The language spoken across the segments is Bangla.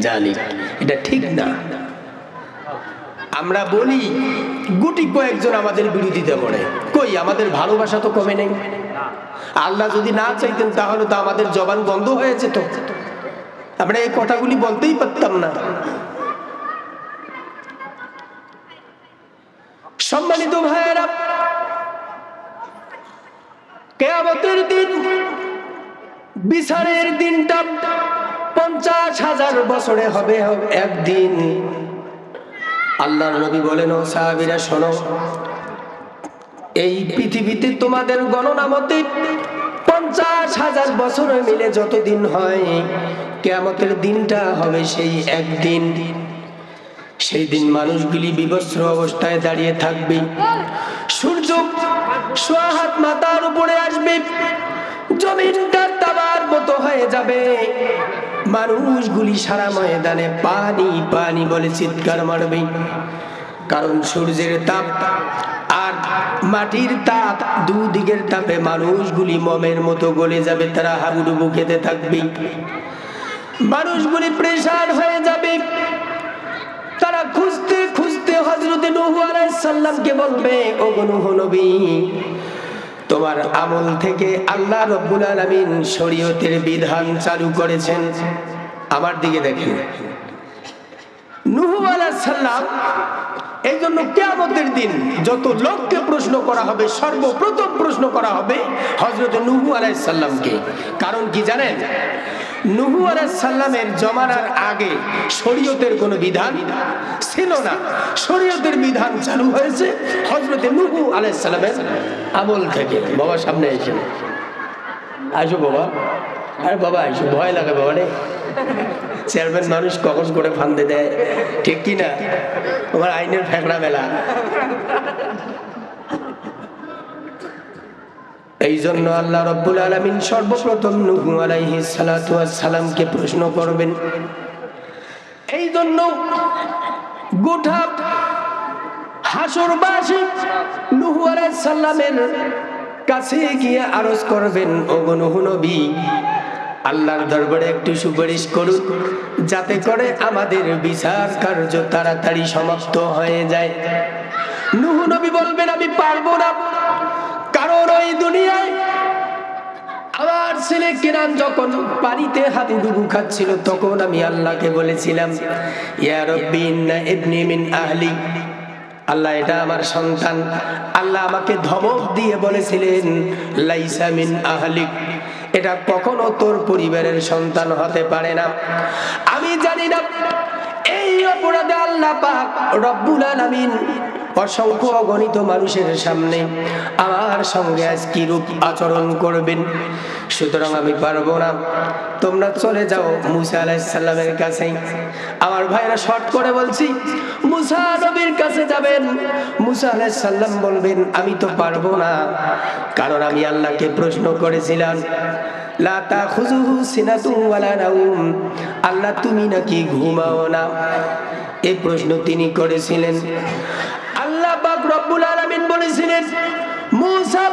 জালিক এটা ঠিক না। আমরা বলি, গুটি কয়েকজন আমাদের বিরোধিতা করে। কই, আমাদের ভালোবাসা তো কমে নেই। আল্লাহ যদি না চাইতেন, তাহলে তো আমাদের জবান বন্ধ হয়ে যেত। আমরা এই কথাগুলি বলতেই পারতাম না। সম্মানিত ভাইয়েরা, কেয়ামতের দিন, বিচারের দিনটা পঞ্চাশ হাজার বছরে হবে একদিন আল্লাহর নবী বলেন, ও সাহাবিরা, শোনো, এই পৃথিবীতে তোমাদের গণনা মতে পঞ্চাশ হাজার বছর মিলে যতদিন হয়, কেয়ামতের দিনটা হবে সেই একদিন। সেই দিন মানুষগুলি বিবস্ত্র অবস্থায় দাঁড়িয়ে থাকবে। সূর্য সোয়া হাত মাথার উপরে আসবে। জমিনটা তাবার মতো হয়ে যাবে। মানুষগুলি সারা ময়দানে পানি পানি বলে চিৎকার মারবে। কারণ সূর্যের তাপ আর মাটির তাপ দুদিকের তাপে মানুষগুলি মমের মতো গলে যাবে, তারা হাবুডুবু খেতে থাকবে। মানুষগুলি প্রেশার হয়ে যাবে। তারা খুঁজতে খুঁজতে হজরতে নহু আলাইসাল্লামকে বলবে ও নুহ নবী তোমার আমল থেকে আল্লাহ রব্বুল আলমিন শরীয়তের বিধান চালু করেছেন। আমার দিকে দেখেন। নুহু আলাইসাল্লাম এই জন্য কেয়ামতের দিন যত লোককে প্রশ্ন করা হবে, সর্বপ্রথম প্রশ্ন করা হবে হজরত নুহু আলাইসাল্লামকে কারণ কি জানেন? নুহু আলাইসাল্লামের জমানার আগে শরীয়তের কোনো বিধান ছিল না। শরীয়তের বিধান চালু হয়েছে হজরত নুহু আলাইসাল্লামের আমল থেকে। বাবা, সামনে এসে। আসো বাবা। আরে বাবা আইসো ভয় লাগে বাবা রে। চেয়ারম্যান মানুষ কখন করে ফান্দে দেয়। ঠিক কি না? তোমার আইনের ফেকড়া মেলা। এই জন্য আল্লাহ রব্বুল আলমিন সর্বপ্রথম নুহু আলাইহি সালাতু সালামকে প্রশ্ন করবেন এই জন্য গোটা হাসরবাসী নুহু আলাইহিস সালামের কাছে গিয়ে আরজ করবেন, ওগো নুহু নবী আল্লাহর দরবারে একটু সুপারিশ করুন, যাতে করে আমাদের বিচার কার্য তাড়াতাড়ি সমাপ্ত হয়ে যায়। নুহু নবী বলবেন, আমি পারব না। কারণ ওই দুনিয়ায় আমার ছেলে কেরান যখন হাতে খাচ্ছিল, তখন আমি আল্লাহকে বলেছিলাম মিন আহলি। আল্লাহ, এটা আমার সন্তান। আল্লাহ আমাকে ধমক দিয়ে বলেছিলেন, লাইসা মিন আহলিক। এটা কখনো তোর পরিবারের সন্তান হতে পারে না। আমি জানি না, এই অপরাধে আল্লাহ পাক রব্বুল আলামিন অসংখ্য অগণিত মানুষের সামনে আমার সঙ্গে আজ কি রূপ আচরণ করবেন? সুতরাং আমি পারব না। তোমরা চলে যাও মুসা আলাইসাল্লামের কাছে। আমার ভাইরা শর্ট করে বলছি, মুসা নবীর কাছে যাবেন? মুসা আলাইসাল্লাম বলবেন, আমি তো পারব না। কারণ আমি আল্লাহকে প্রশ্ন করেছিলাম আল্লাহ, তুমি নাকি ঘুমাও না? এই প্রশ্ন তিনি করেছিলেন। আলামিন বলেছিলেন, মুসা,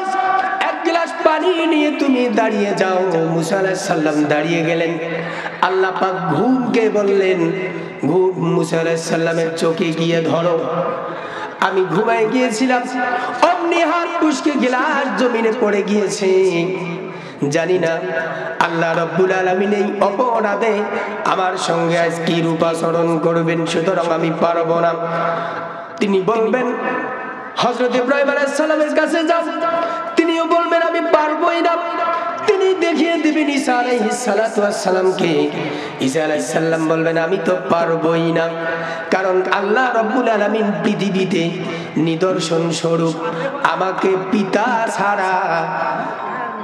এক গ্লাস পানি নিয়ে তুমি দাঁড়িয়ে যাও। মুসা সালাম দাঁড়িয়ে গেলেন। আল্লাহ পাক ঘুমকে বললেন, ঘুম মুসা সালামের চোখে গিয়ে ধরো। আমি ঘুমাই গিয়েছিলাম, অমনি হাত পুষ্কে গ্লাস জমিনে পড়ে গিয়েছে। জানি না, আল্লাহ রব্বুল আলমিন এই অপরাধে আমার সঙ্গে আজ কি রূপাচরণ করবেন, সুতরাং আমি পারব না। তিনি বলবেন হজরত ইব্রাহিম আলাইসালামের কাছে যাও তিনিও বলবেন, আমি পারবোই না। তিনি দেখিয়ে দিবেন ঈসা আলাইহিস সালাতু সালামকে। ঈসা আলাইহিস বলবেন, আমি তো পারবই না। কারণ আল্লাহ রব্বুল আলামিন পৃথিবীতে নিদর্শন স্বরূপ আমাকে পিতা ছাড়া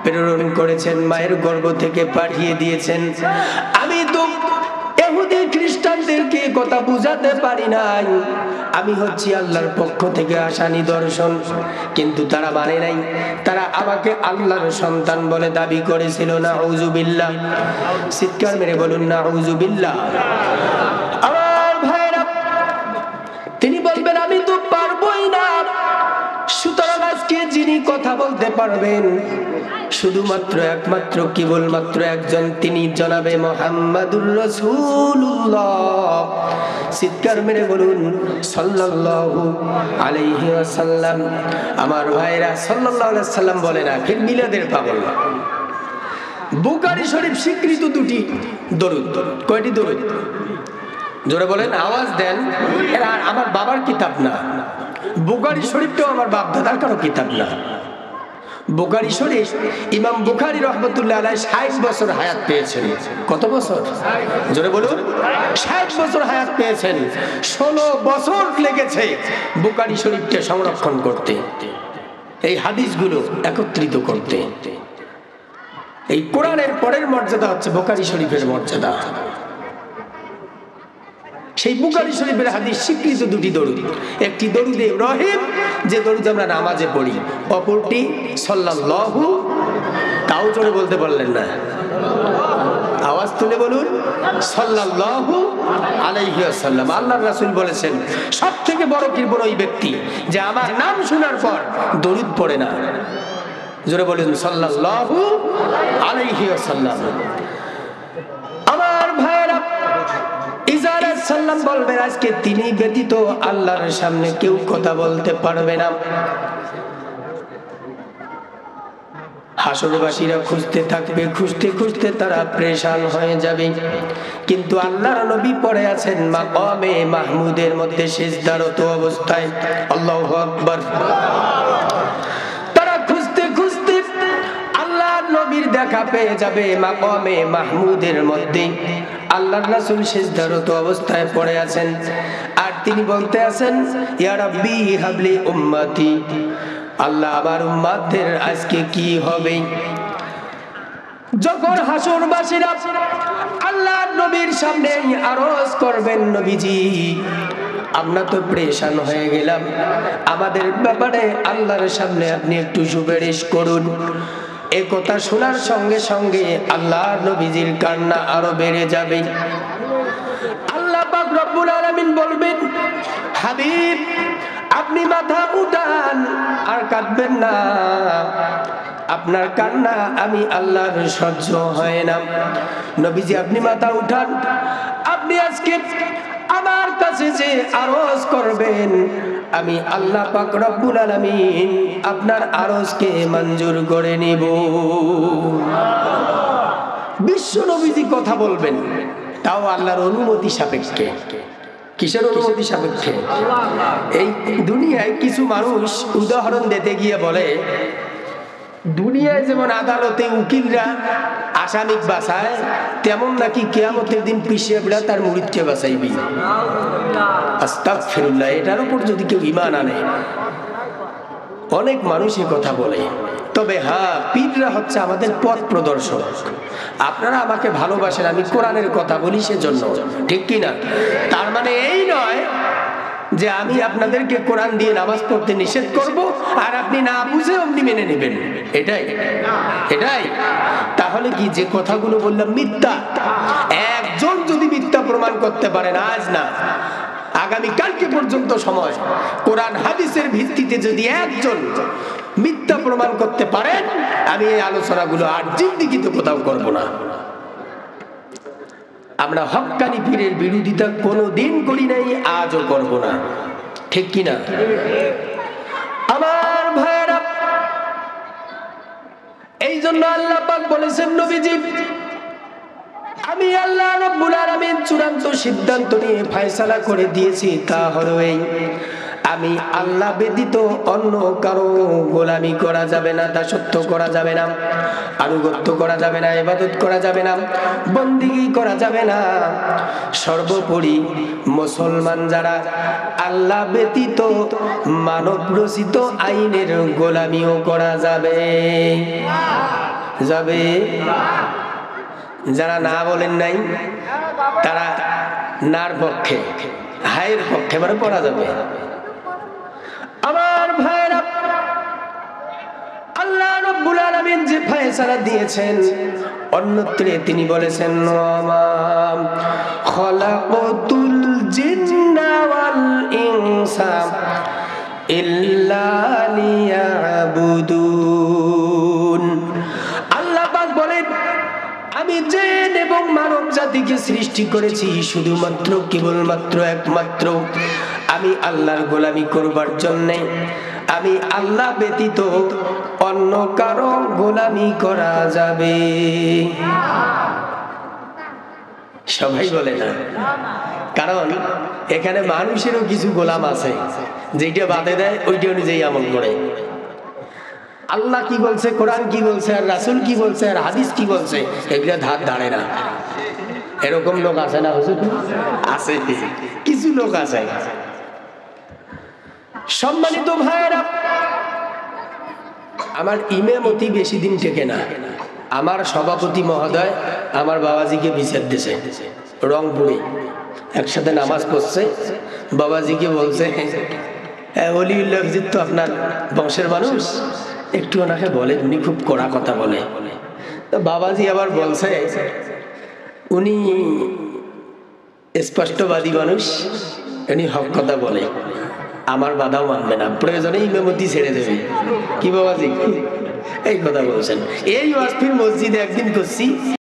প্রেরণ করেছেন, মায়ের গর্ভ থেকে পাঠিয়ে দিয়েছেন। আমি তো এহুদি খ্রিস্টানদেরকে কথা বুঝাতে পারি নাই। আমি হচ্ছি আল্লাহর পক্ষ থেকে আসা নিদর্শন, কিন্তু তারা মানে নাই। তারা আমাকে আল্লাহর সন্তান বলে দাবি করেছিল না হুজুবিল্লাহ চিৎকার মেরে বলুন না হুজুবিল্লাহ যিনি কথা বলতে পারবেন, শুধুমাত্র একমাত্র কেবলমাত্র একজন, তিনি জনাবে মোহাম্মদুর রসুল্লাহ চিৎকার মেরে বলুন, সাল্লাল্লাহু আলাইহি ওয়াসাল্লাম। আমার ভাইরা সাল্লাল্লাহু আলাইহি সাল্লাম বলে না, ফির মিলাদের পাগল। বুকারি শরীফ স্বীকৃত দুটি দরুদ। কয়টি দরুদ? জোরে বলেন, আওয়াজ দেন। আর আমার বাবার কিতাব না। বুকারি শরীফটাও আমার বাপ দাদার কারও কিতাব না। বুকারি শরীফ ইমাম বুখারি রহমতুল্লাহ আলাই ষাট বছর হায়াত পেয়েছেন। কত বছর? জোরে বলুন। ষাট বছর হায়াত পেয়েছেন। ষোলো বছর লেগেছে বুকারি শরীফকে সংরক্ষণ করতে। এই হাদিসগুলো একত্রিত করতে। এই কোরআনের পরের মর্যাদা হচ্ছে বোকারি শরীফের মর্যাদা। সেই বুকারি শরীফের হাদিস স্বীকৃত দুটি দরুদ। একটি দরুদে রহিম যে দরুদ আমরা নামাজে পড়ি। অপরটি সাল্লাল্লাহু, তাও জোরে বলতে পারলেন না। আওয়াজ তুলে বলুন, সাল্লাল্লাহু আলাইহি ওয়াসাল্লাম। আল্লাহর রাসূল বলেছেন সব থেকে বড় কৃপণ ওই ব্যক্তি যে আমার নাম শোনার পর দরুদ পড়ে না। জোরে বলুন, সাল্লাল্লাহু আলাইহি ওয়াসাল্লাম। সালাম বলবেন, আজকে তিনি ব্যতীত আল্লাহর সামনে কেউ কথা বলতে পারবে না। হাসরবাসীরা খুঁজতে থাকবে, খুঁজতে খুঁজতে তারা প্রেশান হয়ে যাবে। কিন্তু আল্লাহর নবী পড়ে আছেন মাকামে মাহমুদের মধ্যে শেষদারত অবস্থায়। আল্লাহু আকবার। তারা খুঁজতে খুঁজতে আল্লাহর নবীর দেখা পেয়ে যাবে মাকামে মাহমুদের মধ্যে। আল্লাহর রাসূল শেষদারত অবস্থায় পড়ে আছেন। আর তিনি বলতে আছেন, ইয়া রাব্বি হাবলি উম্মতি। আল্লাহ আমার উম্মাদের আজকে কি হবে? যখন হাসরবাসীরা আল্লাহ নবীর সামনে আরজ করবেন নবীজি, আমরা তো প্রেশান হয়ে গেলাম। আমাদের ব্যাপারে আল্লাহর সামনে আপনি একটু সুপারিশ করুন। এ কথা শোনার সঙ্গে সঙ্গে আল্লাহ নবীজির কান্না আরও বেড়ে যাবে। আল্লাহ রব্বুল আলামিন বলবেন, হাবিব, আপনি মাথা উঠান আর কাঁদবেন না। আপনার কান্না আমি আল্লাহর সহ্য হয় না। নবীজি, আপনি মাথা উঠান। আপনি আজকে আমার কাছে যে আরজ করবেন, আমি আল্লাহ পাক রব্বুল আলামিন আপনার আরজকে মঞ্জুর করে নিব। বিশ্ব নবীজি কথা বলবেন, তাও আল্লাহর অনুমতি সাপেক্ষে। কিসের অনুমতি সাপেক্ষে? এই দুনিয়ায় কিছু মানুষ উদাহরণ দিতে গিয়ে বলে দুনিয়ায় যেমন আদালতে উকিলরা আসামি বাসায়, তেমন নাকি কেয়ামতের দিন পিছিয়ে তার মুরিদকে বাসাইবি আস্তাক ফেরুল্লাহ এটার উপর যদি কেউ ইমান আনে। অনেক মানুষ কথা বলে। তবে হ্যাঁ পীররা হচ্ছে আমাদের পথ প্রদর্শক। আপনারা আমাকে ভালোবাসেন, আমি কোরআনের কথা বলি সেজন্য। ঠিক কি না তার মানে এই নয় যে আমি আপনাদেরকে কোরআন দিয়ে নামাজ পড়তে নিষেধ করব, আর আপনি না বুঝে অমনি মেনে নেবেন। এটাই। এটাই। তাহলে কি যে কথাগুলো বললাম মিথ্যা? একজন যদি মিথ্যা প্রমাণ করতে পারেন, আজ না, আগামী কালকে পর্যন্ত সময়, কোরআন হাদিসের ভিত্তিতে যদি একজন মিথ্যা প্রমাণ করতে পারেন, আমি এই আলোচনাগুলো আর জিন্দিগিতে কোথাও করব না। আমরা হকানি পীরের বিরোধিতা কোনো দিন করি নাই, আজও করব না। ঠিক কিনা আমার ভাইয়েরা এই জন্য আল্লাহ পাক বলেছেন, নবীজি, আমি আল্লাহ রব্বুল আলামিন চূড়ান্ত সিদ্ধান্ত নিয়ে ফয়সালা করে দিয়েছি, তা হলো এই। আমি আল্লাহ ব্যতীত অন্য কারও গোলামি করা যাবে না দাসত্ব করা যাবে না, আনুগত্য করা যাবে না, ইবাদত করা যাবে না, বন্দিগি করা যাবে না। সর্বোপরি মুসলমান যারা আল্লাহ ব্যতীত মানব রচিত আইনের গোলামিও করা যাবে। যাবে? যারা না বলেন নাই, তারা নার পক্ষে, হায়ের পক্ষে মানে পড়া যাবে আল্লাহ রব্বুল আলামিন যে ফয়সালা দিয়েছেন তিনি বলেছেন জিন্না ওয়াল ইনসা ইল্লা লিয়াবুদুন। আল্লাহ পাক বলেন, আমি জিন এবং মানব জাতিকে সৃষ্টি করেছি শুধুমাত্র, কেবলমাত্র, একমাত্র। আমি আল্লাহর গোলামি করবার জন্যে আমি আল্লাহ ব্যতীত অন্য কারও গোলামি করা যাবে। সবাই বলে না। কারণ এখানে মানুষেরও কিছু গোলাম আছে যেটা বাদে দেয়, ওইটা অনুযায়ী আমল করে। আল্লাহ কি বলছে, কোরআন কি বলছে, আর রাসুল কি বলছে, আর হাদিস কি বলছে, এগুলো ধার দাঁড়ে না। এরকম লোক আছে না হুজুর? আছে। কিছু লোক আছে। সম্মানিত ভাইয়েরা আমার ইমামতি বেশি দিন টেকে না। আমার সভাপতি মহোদয় আমার বাবাজিকে বিচার দিছে রংপুরে। একসাথে নামাজ পড়ছে বাবাজিকে বলছে "হ্যাঁ, অলিউল্লাহ তো আপনার বংশের মানুষ। একটু ওনাকে বলে উনি খুব কড়া কথা বলে। বাবাজি আবার বলছে উনি স্পষ্টবাদী মানুষ উনি হক কথা বলে। আমার বাধাও মানবে না। প্রয়োজনে ইমামতি ছেড়ে দেবে। কি বাবাজি এই কথা বলছেন। এই ওয়াসফির মসজিদে একদিন করছি।